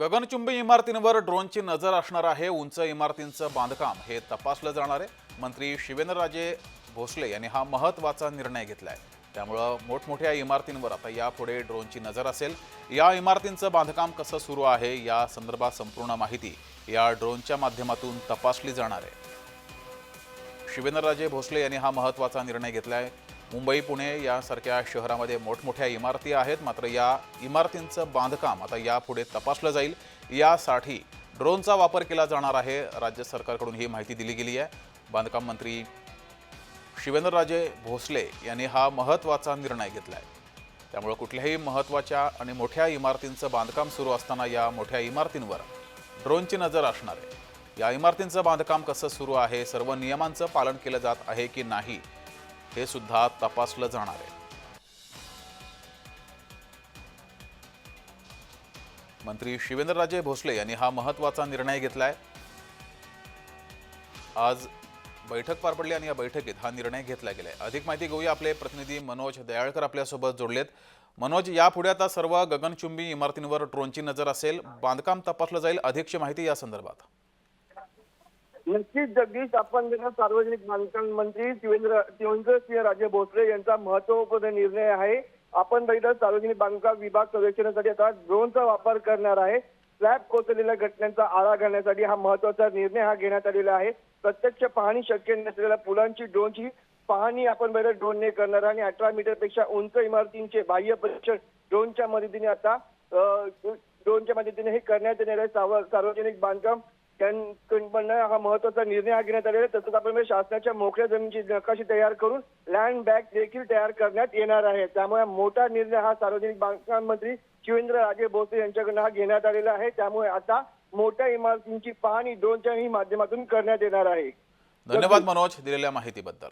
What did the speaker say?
गगनचुंबी इमारतींवर ड्रोनची नजर असणार आहे. उंच इमारतींचं बांधकाम हे तपासलं जाणार आहे. मंत्री शिवेंद्रराजे भोसले यांनी हा महत्त्वाचा निर्णय घेतला आहे त्यामुळं मोठमोठ्या इमारतींवर आता यापुढे ड्रोनची नजर असेल. या इमारतींचं बांधकाम कसं सुरू आहे या संदर्भात संपूर्ण माहिती या ड्रोनच्या माध्यमातून तपासली जाणार आहे. शिवेंद्रराजे भोसले यांनी हा महत्त्वाचा निर्णय घेतला आहे मुंबई पुणे यासारख्या शहरामध्ये मोठमोठ्या इमारती आहेत. मात्र या इमारतींचं बांधकाम आता यापुढे तपासलं जाईल. यासाठी ड्रोनचा वापर केला जाणार आहे. राज्य सरकारकडून ही माहिती दिली गेली आहे. बांधकाम मंत्री शिवेंद्रराजे भोसले यांनी हा महत्त्वाचा निर्णय घेतला आहे त्यामुळं कुठल्याही महत्त्वाच्या आणि मोठ्या इमारतींचं बांधकाम सुरू असताना या मोठ्या इमारतींवर ड्रोनची नजर असणार आहे. या इमारतींचं बांधकाम कसं सुरू आहे? सर्व नियमांचं पालन केलं जात आहे की नाही? हे सुद्धा तपासलं जाणार आहे. मंत्री शिवेंद्रराजे भोसले यांनी हा महत्त्वाचा निर्णय घेतलाय. आज बैठक पार पडली आणि या बैठकीत हा निर्णय घेतला गेलाय. अधिक माहिती घेऊया आपले प्रतिनिधी मनोज दयाळकर आपल्यासोबत जोडलेत. मनोज यापुढे आता सर्व गगनचुंबी इमारतींवर ड्रोनची नजर असेल बांधकाम तपासलं जाईल अधिकची माहिती या संदर्भात. नक्कीच जगदीश आपण जर सार्वजनिक बांधकाम मंत्री शिवेंद्र शिवेंद्रसिंह राजे भोसले यांचा महत्त्वपूर्ण निर्णय आहे आपण बघितलं सार्वजनिक बांधकाम विभाग सर्वेक्षणासाठी आता ड्रोनचा वापर करणार आहे. स्लॅब कोसळलेल्या घटनांचा आळा घालण्यासाठी हा महत्त्वाचा निर्णय हा घेण्यात आलेला आहे. प्रत्यक्ष पाहणी शक्य नसलेल्या पुलांची ड्रोनची पाहणी आपण बघितलं ड्रोनने करणार आहे आणि अठरा मीटरपेक्षा उंच इमारतींचे बाह्य परीक्षण ड्रोनच्या मदतीने आता ड्रोनच्या मदतीने हे करण्यात येणार आहे. सार्वजनिक बांधकाम त्यांकडनं हा महत्त्वाचा निर्णय हा घेण्यात आलेला आहे. तसंच आपण म्हणजे शासनाच्या मोकळ्या जमिनीची नकाशी तयार करून लँड बँक देखील तयार करण्यात येणार आहे. त्यामुळे मोठा निर्णय हा सार्वजनिक बांधकाम मंत्री शिवेंद्र राजे भोसले यांच्याकडनं हा घेण्यात आलेला आहे. त्यामुळे आता मोठ्या इमारतींची पाहणी ड्रोनच्याही माध्यमातून करण्यात येणार आहे. धन्यवाद मनोज दिलेल्या माहितीबद्दल.